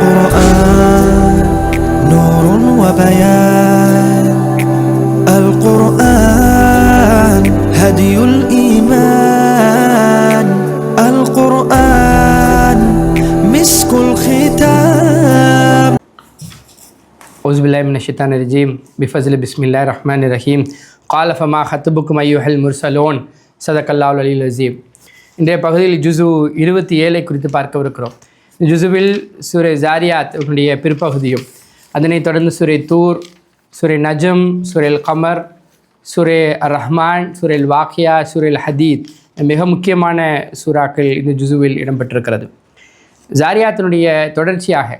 القرآن نور وبيان القرآن هدي الإيمان القرآن مسك الختام أعوذ بالله من الشيطان الرجيم بفضل بسم الله الرحمن الرحيم قال فما خطبكم أيها المرسلون صدق الله العلي العظيم இன்றைய பகுதியில் ஜுசு இருபத்தி ஏழை குறித்து பார்க்கவிருக்கிறோம் இந்த ஜுசுவில் சூரை ஜாரியாத் உடைய பிற்பகுதியும் அதனைத் தொடர்ந்து சூரை தூர் சூரை நஜம் சுரேல் கமர் சூரே அர் ரஹ்மான் சுரேல் வாக்கியா சுரேல் ஹதீத் மிக முக்கியமான சூறாக்கள் இந்த ஜுசுவில் இடம்பெற்றிருக்கிறது. ஜாரியாத்தினுடைய தொடர்ச்சியாக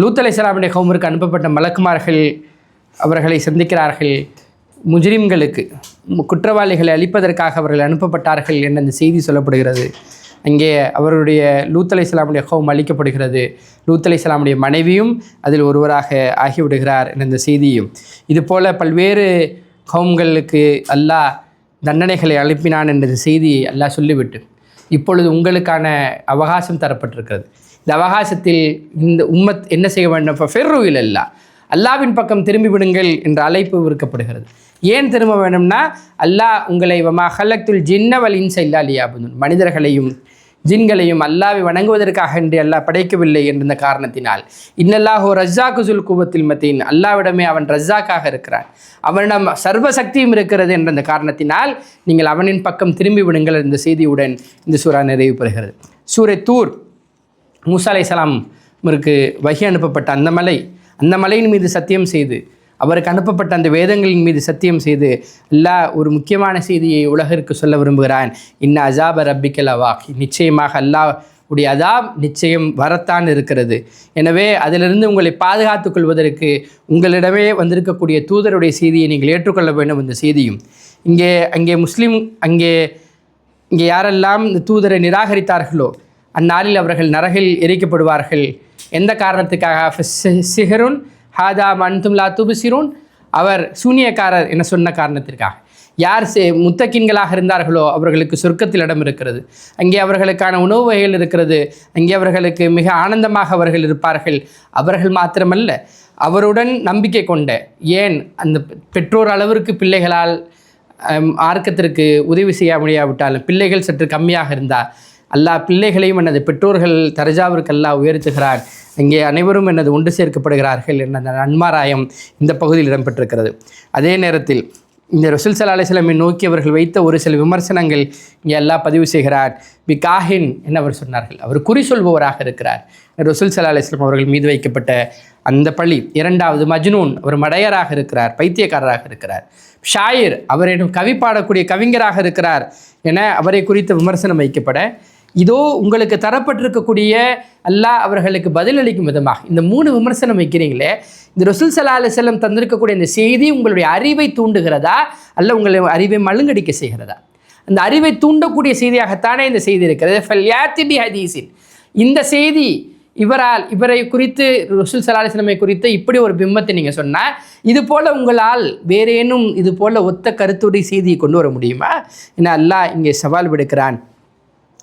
லூத் அலைஹிஸ்ஸலாமுடைய கவுமருக்கு அனுப்பப்பட்ட மலக்குமார்கள் அவர்களை சந்திக்கிறார்கள். முஜ்ரிம்களுக்கு குற்றவாளிகளை அழிப்பதற்காக அவர்கள் அனுப்பப்பட்டார்கள் என்ற அந்த செய்தி சொல்லப்படுகிறது. அங்கே அவருடைய லூத்தலை இஸ்லாமுடைய கௌம் அளிக்கப்படுகிறது லூத்தலை இஸ்லாமுடைய மனைவியும் அதில் ஒருவராக ஆகிவிடுகிறார் என்ற செய்தியும். இதுபோல் பல்வேறு ஹோம்களுக்கு அல்லாஹ் தண்டனைகளை அனுப்பினான் என்ற செய்தியை அல்லாஹ் சொல்லிவிட்டு இப்பொழுது உங்களுக்கான அவகாசம் தரப்பட்டிருக்கிறது. இந்த அவகாசத்தில் இந்த உம்மத் என்ன செய்ய வேண்டும்? ஃபெர்ருவில் அல்லா அல்லாவின் பக்கம் திரும்பி விடுங்கள் என்ற அழைப்பு விற்கப்படுகிறது ஏன் திரும்ப வேண்டும்னா அல்லாஹ் உங்களை வமா ஹலக்துல் ஜின்னவல் இன்ச லியாபுதுன். மனிதர்களையும் ஜின்களையும் அல்லாவை வணங்குவதற்காக என்று அல்லாஹ் படைக்கவில்லை என்ற காரணத்தினால். இன்னல்லாஹோ ரஜாக்கு சுல் குபத்தில் மத்தின். அல்லாவிடமே அவன் ரஜாக்காக இருக்கிறான். அவனிடம் சர்வ சக்தியும் இருக்கிறது என்ற அந்த காரணத்தினால் நீங்கள் அவனின் பக்கம் திரும்பி விடுங்கள் இந்த செய்தியுடன் இந்த சூறா நிறைவு பெறுகிறது. சூரை தூர். மூசா அலைஹிஸ்ஸலாமிற்கு வகி அனுப்பப்பட்ட அந்த மலை அந்த மலையின் மீது சத்தியம் செய்து அவருக்கு அனுப்பப்பட்ட அந்த வேதங்களின் மீது சத்தியம் செய்து அல்லாஹ் ஒரு முக்கியமான செய்தியை உலகிற்கு சொல்ல விரும்புகிறான். இன்ன அசாப ரப்பிக்கல் அவாக். நிச்சயமாக அல்லாஹ் உடைய அதாப் நிச்சயம் வரத்தான் இருக்கிறது. எனவே அதிலிருந்து உங்களை பாதுகாத்துக் கொள்வதற்கு உங்களிடமே வந்திருக்கக்கூடிய தூதருடைய செய்தியை நீங்கள் ஏற்றுக்கொள்ள வேண்டும் இந்த செய்தியும். இங்கே அங்கே முஸ்லீம் அங்கே இங்கே யாரெல்லாம் இந்த தூதரை நிராகரித்தார்களோ அந்நாளில் அவர்கள் நரகில் எரிக்கப்படுவார்கள். எந்த காரணத்துக்காக? சிகருன் சிஹருன் ஹாதா மன்தும் லா துபுசிருன். அவர் சூனியக்காரர் என சொன்ன காரணத்திற்காக. யார் செ முத்தக்கின்களாக இருந்தார்களோ அவர்களுக்கு சொர்க்கத்தில் இடம் இருக்கிறது. அங்கே அவர்களுக்கான உணவு வகைகள் இருக்கிறது. அங்கே அவர்களுக்கு மிக ஆனந்தமாக அவர்கள் இருப்பார்கள். அவர்கள் மாத்திரமல்ல அவருடன் நம்பிக்கை கொண்ட ஏன் அந்த பெற்றோர் அளவிற்கு பிள்ளைகளால் ஆர்க்கத்திற்கு மார்க்கத்திற்கு உதவி செய்ய முடியாவிட்டாலும் பிள்ளைகள் சற்று கம்மியாக இருந்தால் அல்லாஹ் பிள்ளைகளையும் எனது பெற்றோர்கள் தரஜாவிற்கு அல்லாஹ் உயர்த்துகிறார். இங்கே அனைவரும் எனது ஒன்று சேர்க்கப்படுகிறார்கள் என்ற நன்மாராயம் இந்த பகுதியில் இடம்பெற்றிருக்கிறது. அதே நேரத்தில் இந்த ரசூல் சல்லா அலிஸ்லாமை நோக்கி அவர்கள் வைத்த ஒரு சில விமர்சனங்கள் இங்கே எல்லாம் பதிவு செய்கிறார். பி காஹின் என்று அவர் சொன்னார்கள். அவர் குறி சொல்பவராக இருக்கிறார். ரசூல் சல்லா அலிஸ்லாம் அவர்கள் மீது வைக்கப்பட்ட அந்த பள்ளி இரண்டாவது மஜ்னூன் அவர் மடையராக இருக்கிறார் பைத்தியக்காரராக இருக்கிறார். ஷாயிர் அவர் கவி பாடக்கூடிய கவிஞராக இருக்கிறார் என அவரை குறித்த விமர்சனம் வைக்கப்பட இதோ உங்களுக்கு தரப்பட்டிருக்கக்கூடிய அல்லாஹ் அவர்களுக்கு பதிலளிக்கும் விதமாக. இந்த மூணு விமர்சனம் வைக்கிறீங்களே இந்த ரசூல் சலா அலுவலம் தந்திருக்கக்கூடிய இந்த செய்தி உங்களுடைய அறிவை தூண்டுகிறதா? அல்ல உங்களை அறிவை மழுங்கடிக்க செய்கிறதா? அந்த அறிவை தூண்டக்கூடிய செய்தியாகத்தானே இந்த செய்தி இருக்கிறது. ஃபல்யாத்தி ஹதீஸின். இந்த செய்தி இவரால் இவரை குறித்து ருசுல் சலாஹிஸ்லமை குறித்து இப்படி ஒரு பிம்பத்தை நீங்கள் சொன்னால் இது போல் உங்களால் வேறேனும் இது போல் ஒத்த கருத்துடைய செய்தியை கொண்டு வர முடியுமா? ஏன்னா அல்லாஹ் இங்கே சவால் விடுக்கிறான்.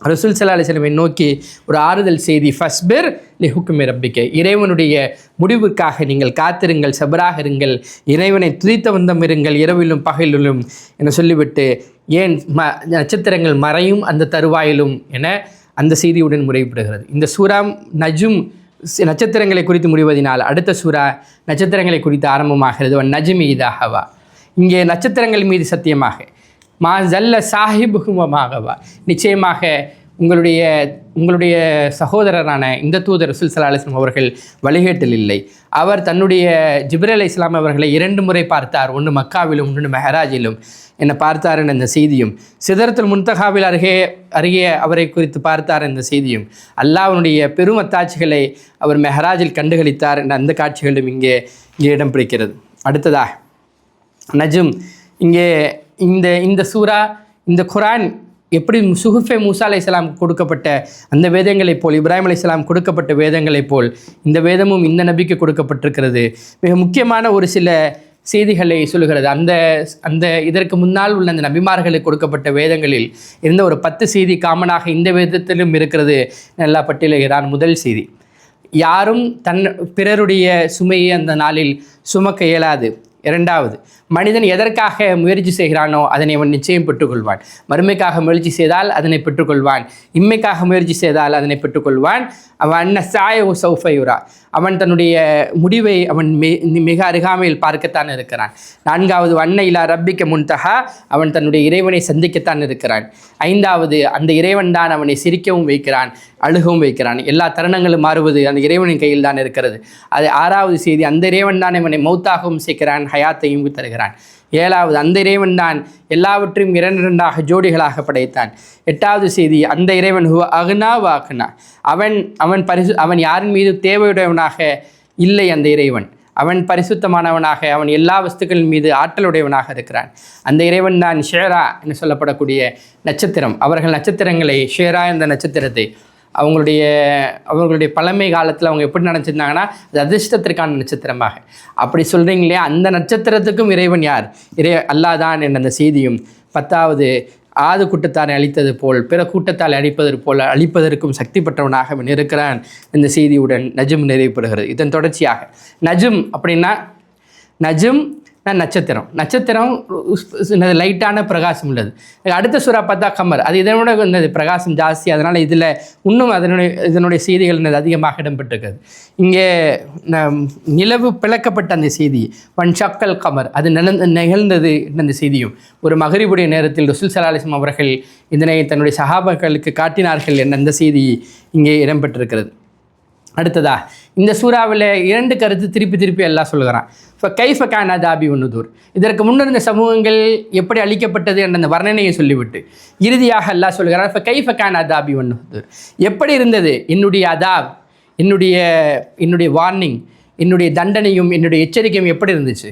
ரசூல் சல்லா அலிஸ்லமை நோக்கி ஒரு ஆறுதல் செய்தி ஃபஸ்பிர் லிஹுக்குமி ரப்பிக்க. இறைவனுடைய முடிவுக்காக நீங்கள் காத்திருங்கள் சபராக இருங்கள் இறைவனை துதித்த வந்தம் இருங்கள் இரவிலும் பகலிலும் என சொல்லிவிட்டு ஏன் ம நட்சத்திரங்கள் மறையும் அந்த தருவாயிலும்? என அந்த செய்தியுடன் முறைப்படுகிறது இந்த சூறாம் நஜும் நட்சத்திரங்களை குறித்து முடிவதினால் அடுத்த சூறா நட்சத்திரங்களை குறித்து ஆரம்பமாகிறது. ஒன் நஜுமி இதாகவா இங்கே நட்சத்திரங்கள் மீது சத்தியமாக மா ஜல்ல சாஹிபுகுமமாகவா நிச்சயமாக உங்களுடைய உங்களுடைய சகோதரரான இந்த தூதர் ரசூல் சல்லா அலிஸ்லாம் அவர்கள் வழிகேட்டில் இல்லை. அவர் தன்னுடைய ஜிப்ரல் அலி இஸ்லாம் அவர்களை இரண்டு முறை பார்த்தார். ஒன்று மக்காவிலும் ஒன்று மெஹராஜிலும். என்னை பார்த்தார் என்ற இந்த செய்தியும் சிதறத்துல் முன்தகாவில் அருகே அருகே அவரை குறித்து பார்த்தார் என்ற செய்தியும் அல்லாஹனுடைய பெரும் அத்தாட்சிகளை அவர் மெஹராஜில் கண்டுகளித்தார் என்ற அந்த காட்சிகளும் இங்கே இங்கே இடம் பிடிக்கிறது. அடுத்ததாக நஜும் இங்கே இந்த இந்த சூரா இந்த குரான் எப்படி சுஹுஃபே மூசா அலைஹிஸ்ஸலாம் கொடுக்கப்பட்ட அந்த வேதங்களைப் போல் இப்ராஹிம் அலைஹிஸ்ஸலாம் கொடுக்கப்பட்ட வேதங்களைப் போல் இந்த வேதமும் இந்த நபிக்கு கொடுக்கப்பட்டிருக்கிறது. மிக முக்கியமான ஒரு சில செய்திகளை சொல்லுகிறது. அந்த அந்த இதற்கு முன்னால் உள்ள அந்த நபிமார்களுக்கு கொடுக்கப்பட்ட வேதங்களில் இருந்த ஒரு பத்து செய்தி காமனாக இந்த வேதத்திலும் இருக்கிறது. நல்லா பட்டியலுகிறான் முதல் செய்தி. யாரும் தன் பிறருடைய சுமையை அந்த நாளில் சுமக்க இயலாது. இரண்டாவது மனிதன் எதற்காக முயற்சி செய்கிறானோ அதனை அவன் நிச்சயம் பெற்றுக்கொள்வான். மறுமைக்காக முயற்சி செய்தால் அதனை பெற்றுக்கொள்வான். இம்மைக்காக முயற்சி செய்தால் அதனை பெற்றுக்கொள்வான். அவன் அன்ன சாய சௌஃபயுரா அவன் தன்னுடைய முடிவை அவன் மிக அருகாமையில் பார்க்கத்தான் இருக்கிறான். நான்காவது வண்ண ரப்பிக்க முன்தகா அவன் தன்னுடைய இறைவனை சந்திக்கத்தான் இருக்கிறான். ஐந்தாவது அந்த இறைவன் தான் அவனை சிரிக்கவும் வைக்கிறான் அழுகவும் வைக்கிறான். எல்லா தருணங்களும் மாறுவது அந்த இறைவனின் கையில் தான் இருக்கிறது. அது ஆறாவது செய்தி அந்த இறைவன் தான் இவனை மௌத்தாகவும் சேர்க்கிறான் ஹயாத்தையும் தருகிறான் ஏழாவது அந்த இறைவன் தான் எல்லாவற்றையும் இரண்டு இரண்டாக ஜோடிகளாக படைத்தான். எட்டாவது செய்தி அந்த இறைவன் ஹுவ அகுனா வாக்குனா அவன் அவன் பரிசு அவன் யாரின் மீது தேவையுடையவனாக இல்லை அந்த இறைவன். அவன் பரிசுத்தமானவனாக அவன் எல்லா வஸ்துக்களின் மீது ஆற்றலுடையவனாக இருக்கிறான். அந்த இறைவன் தான் ஷேரா என்று சொல்லப்படக்கூடிய நட்சத்திரம். அவர்கள் நட்சத்திரங்களை ஷேரா என்ற நட்சத்திரத்தை அவங்களுடைய அவங்களுடைய பழமை காலத்தில் அவங்க எப்படி நினச்சிருந்தாங்கன்னா அது அதிர்ஷ்டத்திற்கான நட்சத்திரமாக. அப்படி சொல்கிறீங்களே அந்த நட்சத்திரத்துக்கும் இறைவன் யார்? இறை அல்லாதான் என்ற அந்த செய்தியும் பத்தாவது ஆது கூட்டத்தாரை அழித்தது போல் பிற கூட்டத்தால் அழிப்பது போல் அழிப்பதற்கும் சக்தி பெற்றவனாக அவன் இருக்கிறான் இந்த செய்தியுடன் நஜும் நிறைவுபடுகிறது இதன் தொடர்ச்சியாக நஜும் அப்படின்னா நஜும் நான் நட்சத்திரம். நட்சத்திரம் என்னது லைட்டான பிரகாசம் உள்ளது. அடுத்த சுறா பார்த்தா கமர். அது இதனோட என்னது பிரகாசம் ஜாஸ்தி. அதனால் இதில் இன்னும் அதனுடைய இதனுடைய செய்திகள் என்னது அதிகமாக இடம்பெற்றிருக்கிறது. இங்கே நம் நிலவு பிளக்கப்பட்ட அந்த செய்தி. வன் சக்கல் கமர். அது நிகழ்ந்த நிகழ்ந்தது அந்த செய்தியும். ஒரு மகரிபுடைய நேரத்தில் ருசுல் சலாலிஸ்லாம் அவர்கள் இதனை தன்னுடைய சகாபாக்களுக்கு காட்டினார்கள் என்ற அந்த செய்தி இங்கே இடம்பெற்றிருக்கிறது. அடுத்ததா இந்த சூறாவில் இரண்டு கருத்து திருப்பி திருப்பி எல்லாம் சொல்லுகிறான். இப்போ கைஃப கான் அதாபி உன்னுதூர் இதற்கு முன்னிருந்த சமூகங்கள் எப்படி அழிக்கப்பட்டது என்ற அந்த வர்ணனையை சொல்லிவிட்டு இறுதியாக எல்லாம் சொல்கிறான் இப்போ கைஃப கான் அதாபி உன்னுதூர் எப்படி இருந்தது? என்னுடைய அதாப் என்னுடைய என்னுடைய வார்னிங் என்னுடைய தண்டனையும் என்னுடைய எச்சரிக்கையும் எப்படி இருந்துச்சு?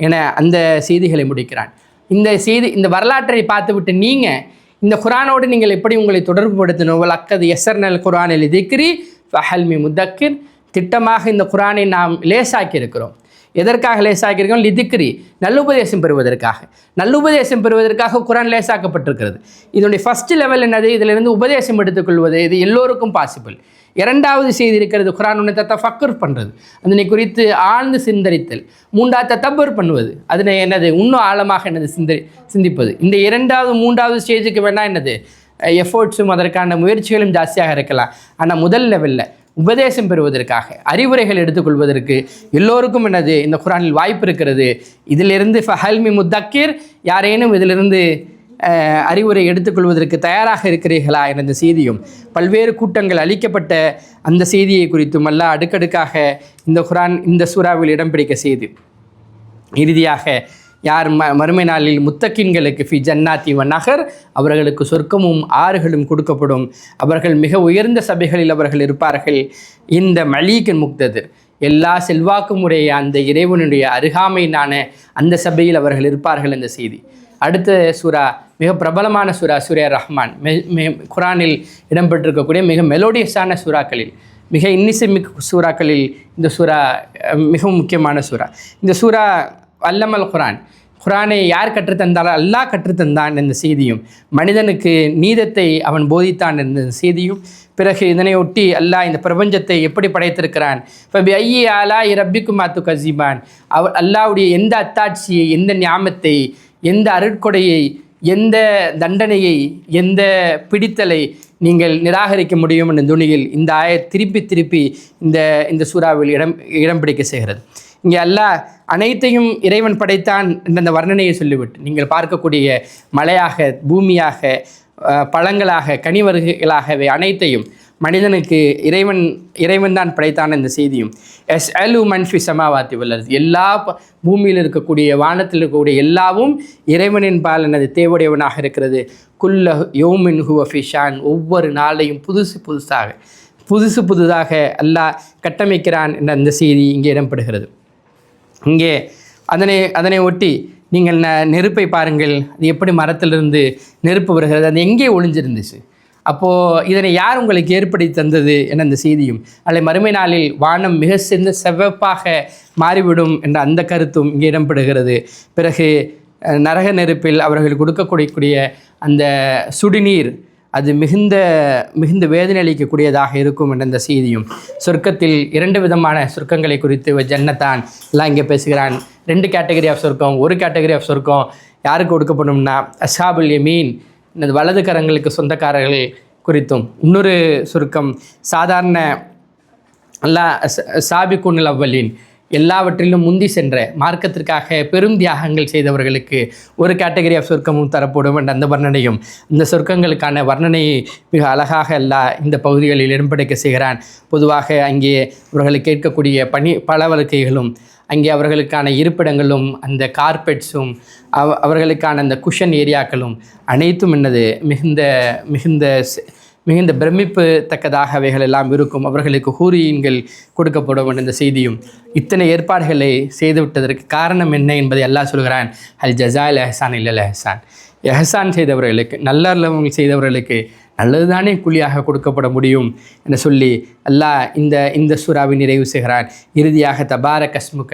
என அந்த செய்திகளை முடிக்கிறான். இந்த செய்தி இந்த வரலாற்றை பார்த்துவிட்டு நீங்கள் இந்த குரானோடு நீங்கள் எப்படி உங்களை தொடர்புபடுத்தணும்? அக்கது எஸ்எர்னல் குரானில் திக்ரி ஃபஹல்மி முத்தக்கிர் திட்டமாக இந்த குரானை நாம் லேசாக்கி இருக்கிறோம் எதற்காக லேசாக்கியிருக்கோம் லிதிக்ரி நல்லுபதேசம் பெறுவதற்காக. நல்லுபதேசம் பெறுவதற்காக குரான் லேசாக்கப்பட்டிருக்கிறது. இதனுடைய ஃபர்ஸ்ட் லெவல் என்னது? இதிலிருந்து உபதேசம் எடுத்துக்கொள்வது இது எல்லோருக்கும் பாசிபிள் இரண்டாவது செய்தி இருக்கிறது குரான் உன்னை தத்த ஃபக்கர் பண்ணுறது அதனை குறித்து ஆழ்ந்து சிந்தரித்தல். மூன்றாவது தத்தப்பர் பண்ணுவது. அதனை என்னது? இன்னும் ஆழமாக என்னது? சிந்தரி சிந்திப்பது. இந்த இரண்டாவது மூன்றாவது ஸ்டேஜுக்கு வேணால் என்னது? எஃபோர்ட்ஸும் அதற்கான முயற்சிகளும் ஜாஸ்தியாக இருக்கலாம். ஆனால் முதல் லெவலில் உபதேசம் பெறுவதற்காக அறிவுரைகள் எடுத்துக்கொள்வதற்கு எல்லோருக்கும் என்னது இந்த குரானில் வாய்ப்பு இருக்கிறது. இதிலிருந்து ஃபஹல்மி முத்தக்கீர் யாரேனும் இதிலிருந்து அறிவுரை எடுத்துக்கொள்வதற்கு தயாராக இருக்கிறீர்களா என்ற செய்தியும் பல்வேறு கூட்டங்கள் அளிக்கப்பட்ட அந்த செய்தியை குறித்தும் அல்ல அடுக்கடுக்காக இந்த குரான் இந்த சூறாவில் இடம் பிடிக்க செய்து. இறுதியாக யார் ம மறுமை நாளில் முத்தக்கின்களுக்கு ஃபி ஜன்னாத்தி நகர் அவர்களுக்கு சொர்க்கமும் ஆறுகளும் கொடுக்கப்படும். அவர்கள் மிக உயர்ந்த சபைகளில் அவர்கள் இருப்பார்கள். இந்த மலீகன் முக்ததிர் எல்லா செல்வாக்கும் உடைய அந்த இறைவனுடைய அருகாமையினான அந்த சபையில் அவர்கள் இருப்பார்கள் என்ற செய்தி. அடுத்த சூரா மிக பிரபலமான சூரா சூர்யா ரஹ்மான். மெ மெ குரானில் இடம்பெற்றிருக்கக்கூடிய மிக மெலோடியஸான சூறாக்களில் மிக இன்னிசைமிக்க சூறாக்களில் இந்த சூரா மிகவும் முக்கியமான சூரா இந்த சூரா அல்லமல் குரான். குரானை யார் கற்றுத்தந்தாலும் அல்லாஹ் கற்றுத்தந்தான் என்ற செய்தியும். மனிதனுக்கு நீதத்தை அவன் போதித்தான் என்ற செய்தியும். பிறகு இதனை ஒட்டி அல்லாஹ் இந்த பிரபஞ்சத்தை எப்படி படைத்திருக்கிறான்? இப்போ ஐயி ஆலா ரப்பிக்கும் மாத்து கசிபான். அவர் அல்லாஹ்வுடைய எந்த அத்தாட்சியை எந்த ஞாபத்தை எந்த அருட்கொடையை எந்த தண்டனையை எந்த பிடித்தலை நீங்கள் நிராகரிக்க முடியும் என்ற துணியில் இந்த ஆய திருப்பி திருப்பி இந்த இந்த சூறாவில் இடம் இடம் பிடிக்க செய்கிறது. இங்கே அல்லாஹ் அனைத்தையும் இறைவன் படைத்தான் என்ற அந்த வர்ணனையை சொல்லிவிட்டு நீங்கள் பார்க்கக்கூடிய மலையாக பூமியாக பழங்களாக கனிவருகைகளாகவே அனைத்தையும் மனிதனுக்கு இறைவன் இறைவன் தான் படைத்தான் இந்த செய்தியும் எஸ் அலு மன்ஃபி சமாவாத்தி வல்லது எல்லா ப- பூமியில் இருக்கக்கூடிய வானத்தில் இருக்கக்கூடிய எல்லாவும் இறைவனின் பால் எனது தேவடையவனாக இருக்கிறது. குல்ல யோமின் ஹுவ அஃபிஷான் ஒவ்வொரு நாளையும் புதுசு புதுசாக புதுசு புதுதாக அல்லாஹ் கட்டமைக்கிறான் என்ற அந்த செய்தி இங்கே இடம்பெறுகிறது. இங்கே அதனை அதனை ஒட்டி நீங்கள் ந நெருப்பை பாருங்கள். அது எப்படி மரத்திலிருந்து நெருப்பு வருகிறது? அது எங்கே ஒளிஞ்சிருந்துச்சு? அப்போது இதனை யார் உங்களுக்கு ஏற்படுத்தி தந்தது என அந்த செய்தியும் அல்ல மறுமை நாளில் வானம் மிக சிறந்த செவ்வப்பாக மாறிவிடும் என்ற அந்த கருத்தும் இங்கே இடம்பெறுகிறது. பிறகு நரக நெருப்பில் அவர்கள் கொடுக்கக்கூடிய அந்த சுடுநீர் அது மிகுந்த மிகுந்த வேதனை அளிக்கக்கூடியதாக இருக்கும் என்ற இந்த செய்தியும். சொர்க்கத்தில் இரண்டு விதமான சொர்க்கங்களை குறித்து ஜன்னத்தான் எல்லாம் இங்கே பேசுகிறான். ரெண்டு கேட்டகரி ஆஃப் சொர்க்கம். ஒரு கேட்டகரி ஆஃப் சொர்க்கம் யாருக்கு கொடுக்கப்படும்னா அஷாபுல் மீன் இந்த வலது கரங்களுக்கு சொந்தக்காரர்கள் குறித்தும். இன்னொரு சுருக்கம் சாதாரண அல்லா சாபிக்குன் அவ்வலின். எல்லாவற்றிலும் முந்தி சென்ற மார்க்கத்திற்காக பெரும் தியாகங்கள் செய்தவர்களுக்கு ஒரு கேட்டகரி ஆஃப் சொர்க்கமும் தரப்படும் என்ற அந்த வர்ணனையும் இந்த சொர்க்கங்களுக்கான வர்ணனையை மிக அழகாக அல்லா இந்த பகுதிகளில் இடம்பெடுக்க செய்கிறான். பொதுவாக அங்கே அவர்களுக்கு கேட்கக்கூடிய பணி பலவழுக்கைகளும் அங்கே அவர்களுக்கான இருப்பிடங்களும் அந்த கார்பெட்ஸும் அவ அவர்களுக்கான அந்த குஷன் ஏரியாக்களும் அனைத்தும் என்னது மிகுந்த மிகுந்த மிகுந்த பிரமிப்பு தக்கதாக அவைகள் எல்லாம் இருக்கும். அவர்களுக்கு ஹூரியன்கள் கொடுக்கப்படும் என்ற இந்த செய்தியும் இத்தனை ஏற்பாடுகளை செய்துவிட்டதற்கு காரணம் என்ன என்பதை எல்லாம் சொல்கிறான். அல் ஜசால் எஹசான் இல்லை எஹசான். எஹசான் செய்தவர்களுக்கு நல்ல செய்தவர்களுக்கு நல்லதுதானே கூலியாக கொடுக்கப்பட முடியும் என்று சொல்லி அல்லாஹ் இந்த இந்த சூறாவை நிறைவு செய்கிறான். இறுதியாக தபார கஸ்முக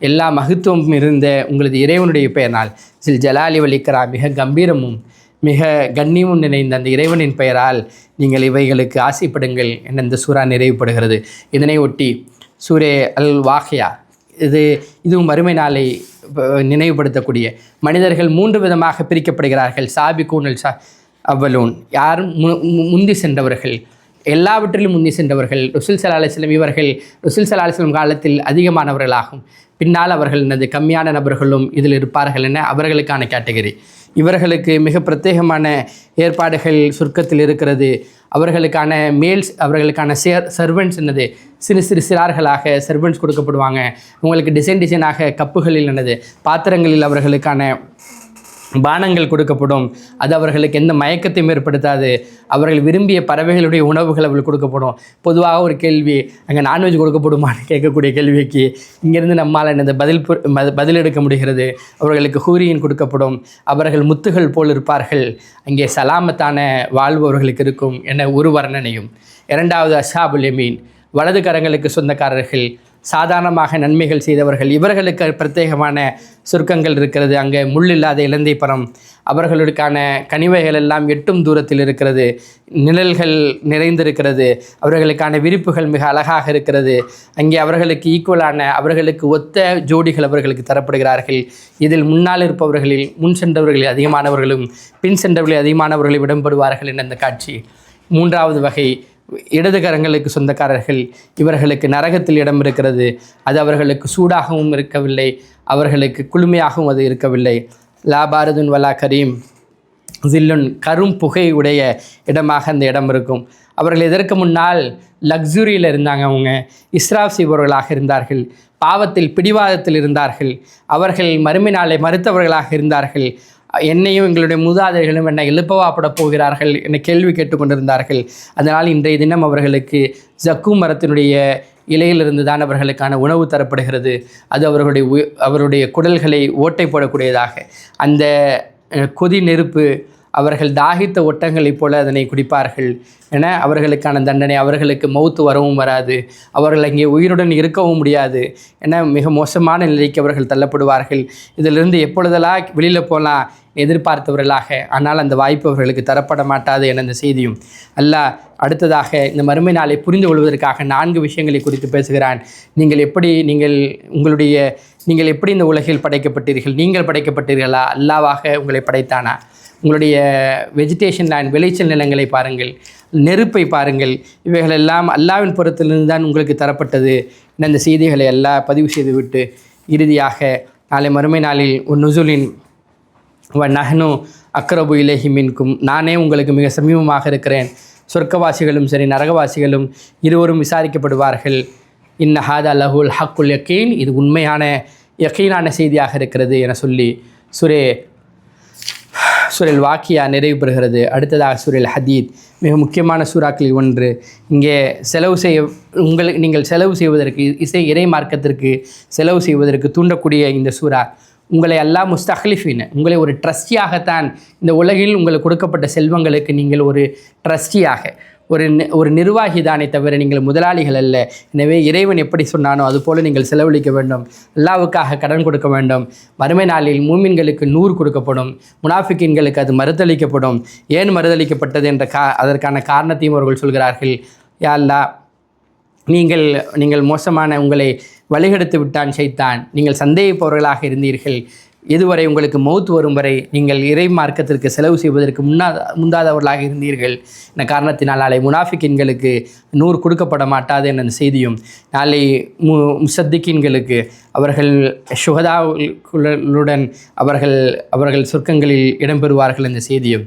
எல்லா மகத்துவமும் இருந்த உங்களது இறைவனுடைய பெயர்னால் சில் ஜலாலி வலிக்கிறா மிக கம்பீரமும் மிக கண்ணியமும் நிறைந்த அந்த இறைவனின் பெயரால் நீங்கள் இவைகளுக்கு ஆசைப்படுங்கள் என இந்த சூறா நிறைவுபடுகிறது. இதனை ஒட்டி சூரே அல் வாஹியா இது இதுவும் மறுமை நாளை நினைவுபடுத்தக்கூடிய மனிதர்கள் மூன்று விதமாக பிரிக்கப்படுகிறார்கள். சாபி கூனல் சா அவ்வலூன். யார் மு- முந்தி சென்றவர்கள் எல்லாவற்றிலும் முந்தி சென்றவர்கள் ருசுல் சலா அலிஸ்லம் இவர்கள் ருசுல் சலா அலிஸ்லம் காலத்தில் அதிகமானவர்களாகும். பின்னால் அவர்கள் எனது கம்மியான நபர்களும் இதில் இருப்பார்கள் என அவர்களுக்கான கேட்டகரி. இவர்களுக்கு மிக பிரத்யேகமான ஏற்பாடுகள் சுருக்கத்தில் இருக்கிறது. அவர்களுக்கான மேல்ஸ் அவர்களுக்கான சேர் சர்வெண்ட்ஸ் என்னது சிறு சிறு சிறார்களாக சர்வெண்ட்ஸ் கொடுக்கப்படுவாங்க. உங்களுக்கு டிசைன் டிசைனாக கப்புகளில் என்னது பாத்திரங்களில் அவர்களுக்கான பானங்கள் கொடுக்கப்படும். அது அவர்களுக்கு எந்த மயக்கத்தையும் ஏற்படுத்தாது. அவர்கள் விரும்பிய பறவைகளுடைய உணவுகள் அவர்களுக்கு கொடுக்கப்படும். பொதுவாக ஒரு கேள்வி அங்கே நான்வெஜ் கொடுக்கப்படுமான்னு கேட்கக்கூடிய கேள்விக்கு இங்கேருந்து நம்மால் இந்த பதில் பு- பதில் எடுக்க முடிகிறது. அவர்களுக்கு ஹூரியன் கொடுக்கப்படும். அவர்கள் முத்துகள் போல் இருப்பார்கள். அங்கே சலாமத்தான வாழ்வு அவர்களுக்கு இருக்கும் என ஒரு வர்ணனையும். இரண்டாவது அஷாபுல் எமீன் வலது கரங்களுக்கு சொந்தக்காரர்கள். சாதாரணமாக நன்மைகள் செய்தவர்கள். இவர்களுக்கு பிரத்யேகமான சுருக்கங்கள் இருக்கிறது. அங்கே முள் இல்லாத இலந்தை பரம் அவர்களுக்கான கனிவைகள் எல்லாம் எட்டும் தூரத்தில் இருக்கிறது. நிழல்கள் நிறைந்திருக்கிறது. அவர்களுக்கான விரிப்புகள் மிக அழகாக இருக்கிறது. அங்கே அவர்களுக்கு ஈக்குவலான அவர்களுக்கு ஒத்த ஜோடிகள் அவர்களுக்கு தரப்படுகிறார்கள். இதில் முன்னால் இருப்பவர்களில் முன் சென்றவர்களில் அதிகமானவர்களும் பின் சென்றவர்களில் அதிகமானவர்களும் இடம்பெறுவார்கள் என்ற அந்த காட்சி. மூன்றாவது வகை இடதுகரங்களுக்கு சொந்தக்காரர்கள் இவர்களுக்கு நரகத்தில் இடம் இருக்கிறது. அது அவர்களுக்கு சூடாகவும் இருக்கவில்லை. அவர்களுக்கு குளுமையாகவும் அது இருக்கவில்லை. லாபாரதுன் வலா கரீம். ஜில்லுன் கரும் புகை உடைய இடமாக அந்த இடம் இருக்கும். அவர்கள் இதற்கு முன்னால் லக்ஸுரியில் இருந்தாங்க அவங்க. இஸ்ராப் செய்பவர்களாக இருந்தார்கள். பாவத்தில் பிடிவாதத்தில் இருந்தார்கள். அவர்கள் மறுமை நாளை மறுத்தவர்களாக இருந்தார்கள். என்னையும் எங்களுடைய மூதாதைகளும் என்னை எழுப்பவாப்பட போகிறார்கள் என கேள்வி கேட்டுக்கொண்டிருந்தார்கள். அதனால் இன்றைய தினம் அவர்களுக்கு ஜக்கு மரத்தினுடைய இலையிலிருந்து தான் அவர்களுக்கான உணவு தரப்படுகிறது. அது அவர்களுடைய அவருடைய குடல்களை ஓட்டை போடக்கூடியதாக. அந்த கொதி நெருப்பு அவர்கள் தாகித்த ஒட்டங்களைப் போல அதனை குடிப்பார்கள் என அவர்களுக்கான தண்டனை அவர்களுக்கு மௌத்து வரவும் வராது. அவர்கள் அங்கே உயிருடன் இருக்கவும் முடியாது என மிக மோசமான நிலைக்கு அவர்கள் தள்ளப்படுவார்கள். இதிலிருந்து எப்பொழுதெல்லாம் வெளியில் போகலாம் எதிர்பார்த்தவர்களாக. ஆனால் அந்த வாய்ப்பு அவர்களுக்கு தரப்பட மாட்டாது என இந்த செய்தியும். அல்லாஹ் அடுத்ததாக இந்த மறுமை நாளை புரிந்து கொள்வதற்காக நான்கு விஷயங்களை குறித்து பேசுகிறான். நீங்கள் எப்படி நீங்கள் உங்களுடைய நீங்கள் எப்படி இந்த உலகில் படைக்கப்பட்டீர்கள்? நீங்கள் படைக்கப்பட்டீர்களா? அல்லாவாக உங்களை படைத்தானா? உங்களுடைய வெஜிடேஷன் லேண்ட் விளைச்சல் நிலங்களை பாருங்கள் நெருப்பை பாருங்கள். இவைகளெல்லாம் அல்லாவின் புறத்திலிருந்து தான் உங்களுக்கு தரப்பட்டது. இந்த செய்திகளை எல்லாம் பதிவு செய்துவிட்டு இறுதியாக நாளை மறுமை நாளில் ஒரு நுசுலின் வ நஹ்னு அக்ரபு இலேஹி மின்கும். நானே உங்களுக்கு மிக சமீபமாக இருக்கிறேன். சொர்க்கவாசிகளும் சரி நரகவாசிகளும் இருவரும் விசாரிக்கப்படுவார்கள். இன்ன ஹாதா லஹுல் ஹக்குல் யக்கீன் இது உண்மையான யக்கீனான செய்தியாக இருக்கிறது என சொல்லி சுரே சூரியல் வாக்கியா நிறைவு பெறுகிறது அடுத்ததாக சூரியல் ஹதீத். மிக முக்கியமான சூறாக்களில் ஒன்று. இங்கே செலவு செய்ய உங்களுக்கு நீங்கள் செலவு செய்வதற்கு இசை இறை மார்க்கத்திற்கு செலவு செய்வதற்கு தூண்டக்கூடிய இந்த சூறா. உங்களை அல்லாஹ் முஸ்தஹ்லிஃபின் உங்களை ஒரு ட்ரஸ்டியாகத்தான் இந்த உலகில் உங்களுக்கு கொடுக்கப்பட்ட செல்வங்களுக்கு நீங்கள் ஒரு ட்ரஸ்டியாக ஒரு நி- ஒரு நிர்வாகி தானே தவிர நீங்கள் முதலாளிகள் அல்ல. எனவே இறைவன் எப்படி சொன்னானோ அதுபோல் நீங்கள் செலவழிக்க வேண்டும். அல்லாவுக்காக கடன் கொடுக்க வேண்டும். மறுமை நாளில் மூமின்களுக்கு நூறு கொடுக்கப்படும். முனாஃபிக்கின்களுக்கு அது மறுதளிக்கப்படும் ஏன் மறுதளிக்கப்பட்டது என்ற கா அதற்கான காரணத்தையும் அவர்கள் சொல்கிறார்கள். யா நீங்கள் நீங்கள் மோசமான உங்களை வழிகெடுத்து விட்டான் செய்தான் நீங்கள் சந்தேகிப்பவர்களாக இருந்தீர்கள். இதுவரை உங்களுக்கு மௌத் வரும் வரை நீங்கள் இறை மார்க்கத்திற்கு செலவு செய்வதற்கு முன்னா முந்தாதவர்களாக இருந்தீர்கள். இந்த காரணத்தினால் நாளை முனாஃபிக்கின்களுக்கு நூறு கொடுக்கப்பட மாட்டாது என்ற அந்த செய்தியும் நாளை மு முசத்திக்கின்களுக்கு அவர்கள் சுகதாவுடன் அவர்கள் அவர்கள் சொர்க்கங்களில் இடம்பெறுவார்கள் என்ற செய்தியும்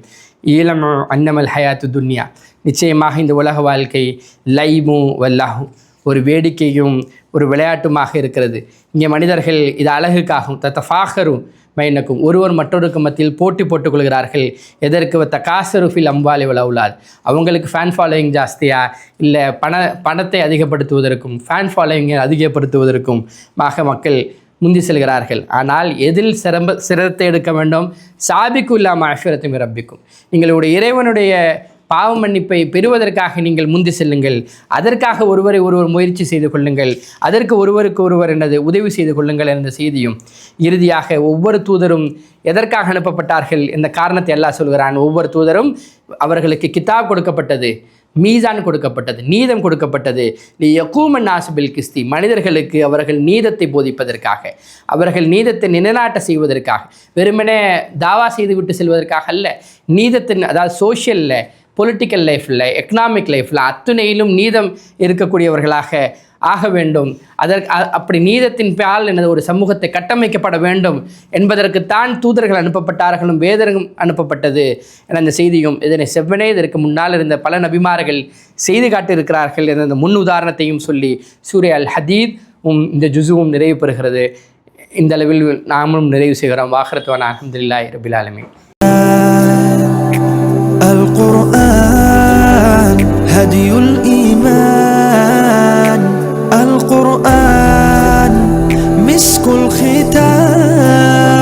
ஈழம் அன்னமல் ஹயாத்து துன்யா. நிச்சயமாக இந்த உலக வாழ்க்கை லைமு வல்லாஹும் ஒரு வேடிக்கையும் ஒரு விளையாட்டுமாக இருக்கிறது. இங்கே மனிதர்கள் இது அழகுக்காகும். தத்தஃபாகரும் மைனக்கும் ஒருவர் மற்றொருக்கு மத்தியில் போட்டி போட்டுக்கொள்கிறார்கள். எதற்கு? வத்த காசருஃபில் அம்பாலி உலவுலாத் அவங்களுக்கு ஃபேன் ஃபாலோயிங் ஜாஸ்தியா? இல்லை பண பணத்தை அதிகப்படுத்துவதற்கும் ஃபேன் ஃபாலோயிங்கை அதிகப்படுத்துவதற்கும் மாக மக்கள் முந்தி செல்கிறார்கள். ஆனால் எதில் சிரம்ப சிரத்தை எடுக்க வேண்டும்? சாபிக்கு இல்லாமல் அஷ்வரத்தையும் ரப்பிக்கும் எங்களுடைய இறைவனுடைய பாவ மன்னிப்பை பெறுவதற்காக நீங்கள் முந்தி செல்லுங்கள். அதற்காக ஒருவரை ஒருவர் முயற்சி செய்து கொள்ளுங்கள். அதற்கு ஒருவருக்கு ஒருவர் எனது உதவி செய்து கொள்ளுங்கள் என்ற செய்தியும். இறுதியாக ஒவ்வொரு தூதரும் எதற்காக அனுப்பப்பட்டார்கள் இந்த காரணத்தை எல்லாம் சொல்கிறான். ஒவ்வொரு தூதரும் அவர்களுக்கு கித்தாப் கொடுக்கப்பட்டது மீசான் கொடுக்கப்பட்டது நீதம் கொடுக்கப்பட்டது. நீ யக்கூமன் நாசுபில் கிஸ்தி மனிதர்களுக்கு அவர்கள் நீதத்தை போதிப்பதற்காக அவர்கள் நீதத்தை நிலைநாட்ட செய்வதற்காக. வெறுமனே தாவா செய்து விட்டு செல்வதற்காக அல்ல நீதத்தின் அதாவது சோஷியலில் பொலிட்டிக்கல் லைஃப்பில் எக்கனாமிக் லைஃப்பில் அத்துணையிலும் நீதம் இருக்கக்கூடியவர்களாக ஆக வேண்டும். அதற்கு அப்படி நீதத்தின் பால் எனது ஒரு சமூகத்தை கட்டமைக்கப்பட வேண்டும் என்பதற்குத்தான் தூதர்கள் அனுப்பப்பட்டார்களும் வேதரும் அனுப்பப்பட்டது என அந்த செய்தியும் இதனை செவ்வனே இதற்கு முன்னால் இருந்த பல நபிமார்கள் செய்து காட்டியிருக்கிறார்கள் என்ற அந்த முன் உதாரணத்தையும் சொல்லி சூரிய அல் ஹதீத் உம் இந்த ஜுசுவும் நிறைவு பெறுகிறது. இந்த அளவில் நாமும் நிறைவு செய்கிறோம். வாகரத்துவான் அஹமதுல்லாஹி ரபில் هدي الإيمان القرآن مسك الختام.